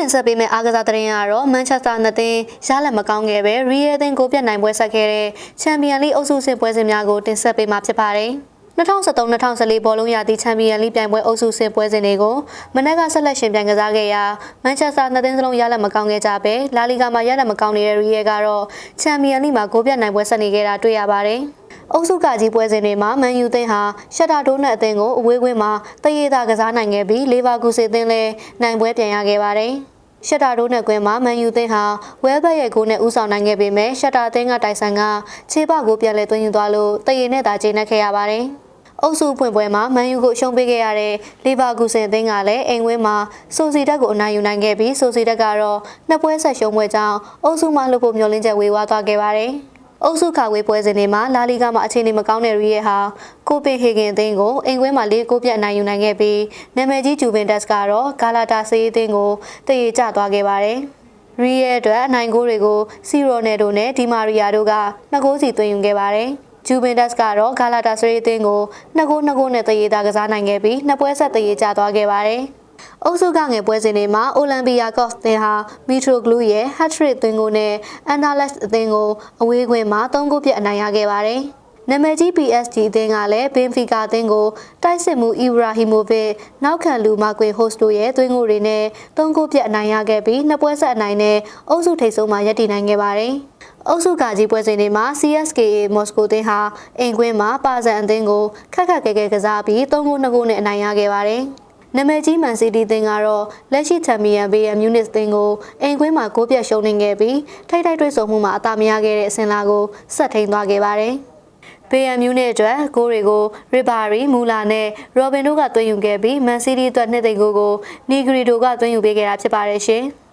တင်ဆက်ပေးမယ့်အားကစားသတင်းကတော့မန်ချက်စတာနှစ်သင်းရလက်မကောင်းခဲ့ပဲရီယယ်သင်းကိုပြတ်နိုင်ပွဲဆက်ခဲ့တဲ့ချန်ပီယံလိအုပ်စုစစ်ပွဲစဉ်များကိုတင်ဆက်ပေးမှာဖြစ်ပါတယ်။2013-2014ဘောလုံးရာသီချန်ပီယံလိပြိုင်ပွဲအုပ်စုစစ်ပွဲစဉ်တွေကိုမနက်ကဆက်လက်ရှင်ပြိုင်ကစားခဲ့ရာမန်ချက်စတာနှစ်သင်းစလုံးရလက်မကောင်းခဲ့ကြပဲလာလီဂါမှာရလက်မကောင်းနေတဲ့ရီယယ်ကတော့ချန်ပီယံလိမှာကိုပြတ်နိုင်ပွဲဆက်နေခဲ့တာတွေ့ရပါတယ်။ အုပ်စုကကြီးပွဲစဉ်တွေမှာမန်ယူသင်းဟာရှက်တာတိုးနဲ့အသင်းကိုအဝေးကွင်းမှာတရေသာကစားနိုင်ခဲ့ပြီးလေဗာကူစီသင်းလည်းနိုင်ပွဲပြန်ရခဲ့ပါတယ်။ရှက်တာတိုးနဲ့ကွင်းမှာမန်ယူသင်းဟာဝဲဘက်ရဲ့ဂိုးနဲ့ဥဆောင်နိုင်ခဲ့ပေမဲ့ရှက်တာသင်းကတိုက်ဆိုင်ကခြေပကိုပြန်လဲသွင်းယူသွားလို့တရေနဲ့သာချိန်နှက်ခဲ့ရပါတယ်။အုပ်စုဖွင့်ပွဲမှာမန်ယူကိုရှုံးပေးခဲ့ရတဲ့လီဗာကူဆင်အသင်းကလည်းအိမ်ဝင်းမှာဆိုစီတက်ကိုအနိုင်ယူနိုင်ခဲ့ပြီးဆိုစီတက်ကတော့နှစ်ပွဲဆက်ရှုံးပွဲကြောင့်အုပ်စုမှလွတ်ဖို့မျှော်လင့်ချက်ဝေဝါးသွားခဲ့ပါတယ်။ အုပ်စုခါဝေးပွဲစဉ်တွေမှာလာလီဂါမှာအခြေအနေမကောင်းတဲ့ရီယယ်ဟာကိုပင်ဟေဂင်အသင်းကိုအင်ကွင်းမှာ၄ကိုပြတ်အနိုင်ယူနိုင်ခဲ့ပြီးနာမည်ကြီးဂျူဗင်တက်စ်ကတော့ဂါလာတာဆေးအသင်းကိုတည်ရကျသွားခဲ့ပါတယ်။ရီယယ်အတွက်အနိုင်ဂိုးတွေကိုစီရိုနယ်ဒိုနဲ့ဒီမာရီယာတို့ကနှစ်ဂိုးစီသွင်းယူခဲ့ပါတယ်။ဂျူဗင်တက်စ်ကတော့ဂါလာတာဆေးအသင်းကိုနှစ်ဂိုးနှစ်ဂိုးနဲ့တည်ရတာကစားနိုင်ခဲ့ပြီးနှစ်ပွဲဆက်တည်ရကျသွားခဲ့ပါတယ်။ အုပ်စုကငယ်ပွဲစဉ်တွေမှာအိုလံပီယာကော့စ်တင်ဟာမီထရိုဂလူးရဲ့ဟတ်ထရစ်သွင်းကိုနဲ့အန်ဒါလက်စ်အသင်းကိုအဝေးခွင်းမှာ၃ဂိုးပြတ်အနိုင်ရခဲ့ပါတယ်။နာမည်ကြီး PSG အသင်းကလည်းဘင်ဖီကာအသင်းကိုတိုက်စစ်မှုအီဗရာဟီမိုဗစ်နောက်ခံလူမာကွေဟို့စ်တို့ရဲ့သွင်းကိုတွေနဲ့၃ဂိုးပြတ်အနိုင်ရခဲ့ပြီးနှစ်ပွဲဆက်အနိုင်နဲ့အုပ်စုထိပ်ဆုံးမှာရပ်တည်နိုင်ခဲ့ပါတယ်။အုပ်စုကကြီးပွဲစဉ်တွေမှာ CSKA မော်စကိုတင်းဟာအိမ်ကွင်းမှာပါဇန်အသင်းကိုခက်ခက်ခဲခဲကစားပြီး၃ဂိုး၂ဂိုးနဲ့အနိုင်ရခဲ့ပါတယ်။ နာမည်ကြီးမန်စီးတီးတင်ကတော့လက်ရှိချန်ပီယံဘီယံမြူနစ်တင်ကိုအိမ်ကွင်းမှာဂိုးပြတ်ရှုံးနေခဲ့ပြီးထိတ်ထိုက်တွေ့ဆုံမှုမှာအသာမရခဲ့တဲ့အဆင့်လာကိုဆက်ထိန်သွားခဲ့ပါတယ်။ဘီယံမြူနစ်အတွက်ဂိုးတွေကိုရီဘာရီမူလာနဲ့ရောဘင်တို့ကသွင်းယူခဲ့ပြီးမန်စီးတီးအတွက်နှစ်သိန်းဂိုးကိုနီဂရီဒိုကသွင်းယူပေးခဲ့တာဖြစ်ပါတယ်ရှင်။